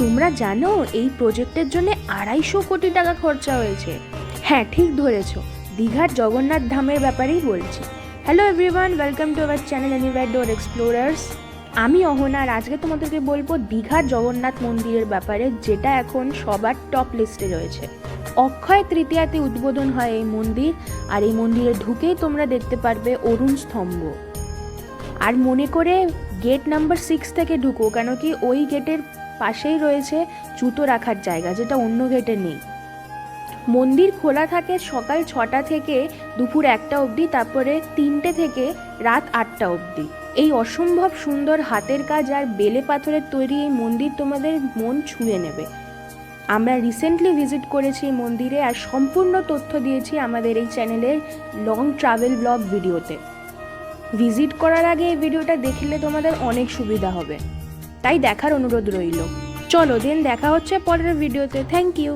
তোমরা জানো এই প্রজেক্টের জন্য আড়াইশো কোটি টাকা খরচা হয়েছে। হ্যাঁ ঠিক ধরেছ। দীঘার জগন্নাথ ধামের ব্যাপারেই বলছি। Hello everyone welcome to our channel anywhere door explorers আমি অহনা আর আজকে তোমাদেরকে বলব দীঘার জগন্নাথ মন্দিরের ব্যাপারে, যেটা এখন সবার টপ লিস্টে রয়েছে। অক্ষয় তৃতীয়াতে উদ্বোধন হয় এই মন্দির, আর এই মন্দিরে ঢুকেই তোমরা দেখতে পারবে অরুণ স্তম্ভ। আর মনে করে গেট নাম্বার সিক্স থেকে ঢুকো, কেন কি ওই গেটের পাশেই রয়েছে জুতো রাখার জায়গা, যেটা অন্য গেটে নেই। মন্দির খোলা থাকে সকাল ছটা থেকে দুপুর একটা অবধি, তারপরে তিনটে থেকে রাত আটটা অবধি। এই অসম্ভব সুন্দর হাতের কাজ আর বেলে পাথরের তৈরি এই মন্দির তোমাদের মন ছুঁয়ে নেবে। আমরা রিসেন্টলি ভিজিট করেছি এই মন্দিরে আর সম্পূর্ণ তথ্য দিয়েছি আমাদের এই চ্যানেলের লং ট্রাভেল ব্লগ ভিডিওতে। ভিজিট করার আগে এই ভিডিওটা দেখলে তোমাদের অনেক সুবিধা হবে। তাই দেখার অনুরোধ রইল। চলো দিন দেখা হচ্ছে পরের ভিডিওতে থ্যাংক ইউ